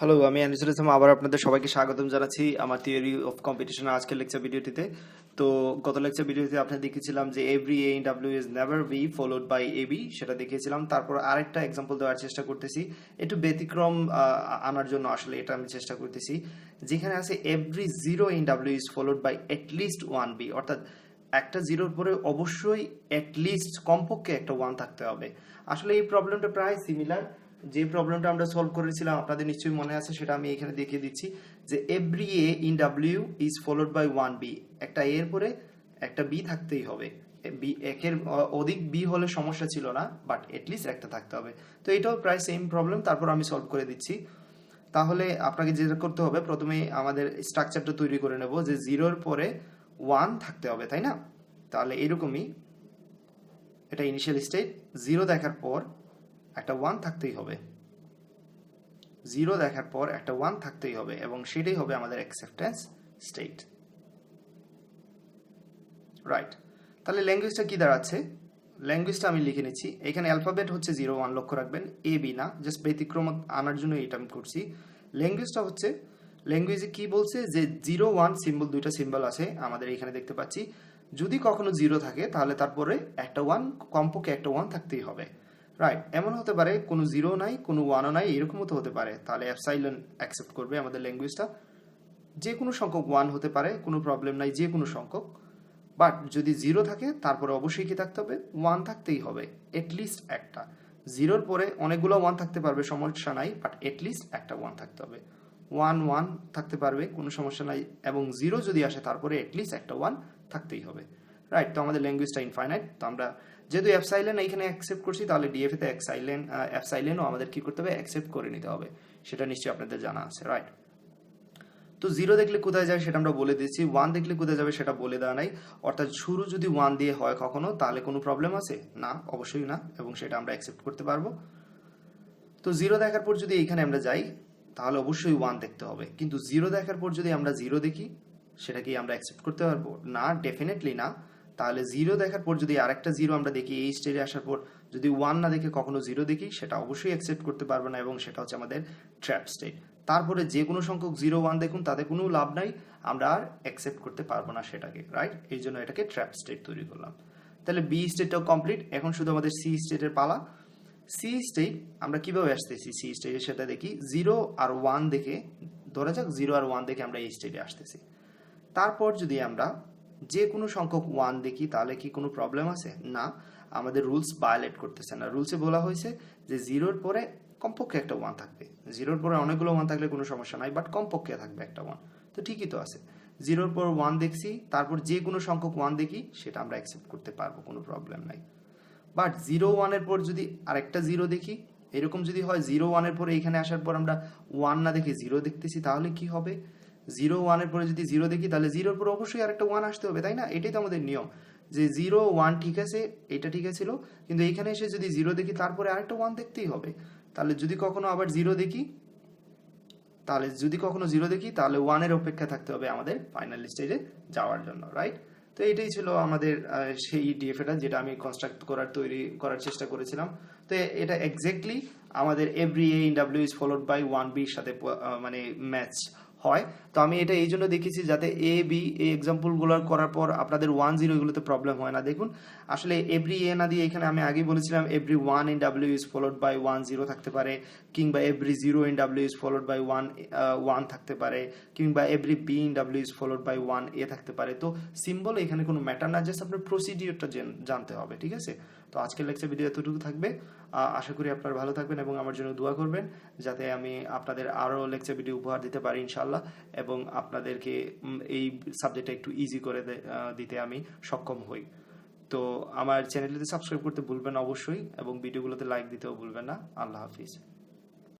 Hello আমি আনিসুল ইসলাম আবার আপনাদের সবাইকে স্বাগতম জানাচ্ছি আমার থিওরি অফ কম্পিটিশন আজকের লেকচার ভিডিওটিতে। তো গত লেকচার ভিডিওতে আপনাদের দেখিয়েছিলাম যে every A in W is never be followed by A B সেটা দেখিয়েছিলাম। তারপর আরেকটা এক্সাম্পল দেওয়ার চেষ্টা করতেছি। একটু ব্যতিক্রম আনার জন্য আসলে এটা আমি চেষ্টা করতেছি। যেখানে আছে every zero in W is followed by least one B অর্থাৎ একটা জিরোর পরে অবশ্যই লিস্ট কমপক্ষে একটা ওয়ান থাকতে হবে। আসলে এই প্রবলেমটা প্রায় সিমিলার যে প্রবলেমটা আমরা সলভ করেছিলাম, আপনাদের নিশ্চয়ই মনে আছে, সেটা আমি এখানে দেখিয়ে দিচ্ছি যে every A in W is followed by one B একটা এর পরে একটা বি থাকতেই হবে। বি একের, অধিক বি হলে সমস্যা ছিল না বাট এটলিস্ট একটা থাকতে হবে। তো এটাও প্রায় সেম প্রবলেম তারপর আমি সলভ করে দিচ্ছি। তাহলে আপনাকে যেটা করতে হবে, প্রথমে আমাদের স্ট্রাকচারটা তৈরি করে নেব যে জিরোর পরে ওয়ান থাকতে হবে, তাই না? তাহলে এরকমই, এটা ইনিশিয়াল স্টেট জিরো দেখার পর একটা ওয়ান থাকতেই হবে। জিরো দেখার পর একটা ওয়ান থাকতেই হবে এবং সেটাই হবে আমাদের অ্যাকসেপ্টেন্স স্টেট রাইট তাহলে ল্যাঙ্গুয়েজটা কি দাঁড়াচ্ছে? ল্যাঙ্গুয়েজটা আমি লিখে নিচ্ছি। এখানে অ্যালফাবেট হচ্ছে জিরো ওয়ান লক্ষ্য রাখবেন। এ বি না জাস্ট ব্যতিক্রম আনার জন্য এটা আমি করছি। ল্যাঙ্গুয়েজটা হচ্ছে ল্যাঙ্গুয়েজে কি বলছে? যে জিরো ওয়ান সিম্বল দুইটা সিম্বল আছে আমাদের এখানে দেখতে পাচ্ছি। যদি কখনো জিরো থাকে তাহলে তারপরে একটা ওয়ান কমপক্ষে একটা ওয়ান থাকতেই হবে। রাইট এমন হতে পারে, কোনো জিরো নাই, কোনো ওয়ানও নাই, এরকমও তো হতে পারে। তাহলে অ্যাপসাইলন অ্যাকসেপ্ট করবে আমাদের ল্যাঙ্গুয়েজটা যে কোনো সংখ্যক ওয়ান হতে পারে, কোনো প্রবলেম নাই, যে কোনো সংখ্যক। বাট যদি জিরো থাকে, তারপরে অবশ্যই কি থাকতে হবে? ওয়ান থাকতেই হবে এটলিস্ট একটা। জিরোর পরে অনেকগুলো ওয়ান থাকতে পারবে, সমস্যা নাই বাট এটলিস্ট একটা ওয়ান থাকতে হবে। ওয়ান ওয়ান থাকতে পারবে, কোনো সমস্যা নাই, এবং জিরো যদি আসে, তারপরে এটলিস্ট একটা ওয়ান থাকতেই হবে। রাইট তো আমাদের ল্যাঙ্গুয়েজটা ইনফাইনাইট তো আমরা যেহেতু অ্যাপসাইলেন এখানে অ্যাকসেপ্ট করছি, তাহলে ডিএফএ ডিএফএতে অ্যাক্সাইলেন অ্যাপসাইলেনও আমাদের কি করতে হবে? অ্যাকসেপ্ট করে নিতে হবে। সেটা নিশ্চয়ই আপনাদের জানা আছে রাইট তো জিরো দেখলে কোথায় যায় সেটা আমরা বলে দিচ্ছি। ওয়ান দেখলে কোথায় যাবে সেটা বলে দেওয়া নাই। অর্থাৎ শুরু যদি ওয়ান দিয়ে হয় কখনো, তাহলে কোনো প্রবলেম আছে? না, অবশ্যই না, এবং সেটা আমরা অ্যাকসেপ্ট করতে পারব। তো জিরো দেখার পর যদি এখানে আমরা যাই, তাহলে অবশ্যই ওয়ান দেখতে হবে। কিন্তু জিরো দেখার পর যদি আমরা জিরো দেখি সেটা কি আমরা অ্যাকসেপ্ট করতে পারব। না ডেফিনেটলি না। তাহলে জিরো দেখার পর যদি আরেকটা জিরো আমরা দেখি, এই স্টেজে আসার পর যদি ওয়ান না দেখে কখনো জিরো দেখি, সেটা অবশ্যই অ্যাকসেপ্ট করতে পারব না এবং সেটা হচ্ছে আমাদের ট্র্যাপ স্টেট তারপরে যে কোনো সংখ্যক জিরো ওয়ান দেখুন, তাতে কোনো লাভ নাই, আমরা আর অ্যাকসেপ্ট করতে পারব না সেটাকে রাইট এই জন্য এটাকে ট্র্যাপ স্টেট তৈরি করলাম। তাহলে বি স্টেটটাও কমপ্লিট এখন শুধু আমাদের সি স্টেটের পালা। সি স্টেট আমরা কীভাবে আসতেছি? সি স্টেটে সেটা দেখি জিরো আর ওয়ান দেখে, ধরা যাক জিরো আর ওয়ান দেখে আমরা এই স্টেটে আসতেছি। তারপর যদি আমরা যে কোনো সংখ্যক ওয়ান দেখি, তাহলে কি কোনো প্রবলেম আছে? না, আমাদের রুলস ভায়োলেট করতেছে না। রুলসে বলা হয়েছে যে জিরোর পরে কমপক্ষে একটা ওয়ান থাকবে। জিরোর পরে অনেকগুলো ওয়ান থাকলে কোনো সমস্যা নাই বাট কমপক্ষে থাকবে একটা ওয়ান তো ঠিকই তো আছে। জিরোর পর ওয়ান দেখছি, তারপর যে কোনো সংখ্যক ওয়ান দেখি, সেটা আমরা অ্যাকসেপ্ট করতে পারব, কোনো প্রবলেম নাই। বাট জিরো ওয়ানের পর যদি আরেকটা জিরো দেখি, এরকম যদি হয় জিরো ওয়ানের পরে এখানে আসার পর আমরা ওয়ান না দেখে জিরো দেখতেছি, তাহলে কি হবে? জিরো ওয়ানের পরে যদি জিরো দেখি, তাহলে জিরোর পর অবশ্যই আরেকটা ওয়ান আসতে হবে, তাই না? এটাই তো আমাদের নিয়ম। যে জিরো ওয়ান ঠিক আছে, এটা ঠিক ছিল কিন্তু এখানে এসে যদি জিরো দেখি, তারপরে আরেকটা ওয়ান দেখতেই হবে। তাহলে যদি কখনো আবার জিরো দেখি, তাহলে যদি কখনো জিরো দেখি, তাহলে ওয়ানের অপেক্ষা থাকতে হবে আমাদের ফাইনাল স্টেজে যাওয়ার জন্য রাইট তো এটাই ছিল আমাদের সেই ডিএফএটা যেটা আমি কনস্ট্রাক্ট করার তৈরি করার চেষ্টা করেছিলাম। তো এটা এক্স্যাক্টলি আমাদের every A in W is followed by one বির সাথে মানে ম্যাচ হয়। তো আমি এটা এই জন্য দেখেছি যাতে এ বি এই এক্সাম্পলগুলো করার পর আপনাদের ওয়ান জিরো এগুলোতে প্রবলেম হয় না। দেখুন, আসলে এভরি এ না দিয়ে এখানে আমি আগেই বলেছিলাম every one in W is followed by one zero থাকতে পারে, কিংবা every zero in W is followed by one one থাকতে পারে, কিংবা every B in W is followed by one A থাকতে পারে। তো সিম্বল এখানে কোনো ম্যাটার না জাস্ট আপনার প্রসিডিওরটা জানতে হবে, ঠিক আছে? তো আজকের লেকচার ভিডিও এতটুকু থাকবে। আশা করি আপনারা ভালো থাকবেন এবং আমার জন্য দোয়া করবেন, যাতে আমি আপনাদের আরও লেকচার ভিডিও উপহার দিতে পারি ইনশাল্লাহ এবং আপনাদেরকে এই সাবজেক্টটা একটু ইজি করে দিতে আমি সক্ষম হই। তো আমার চ্যানেলটিতে সাবস্ক্রাইব করতে ভুলবেন অবশ্যই এবং ভিডিওগুলোতে লাইক দিতেও ভুলবেন না। আল্লাহ হাফিজ।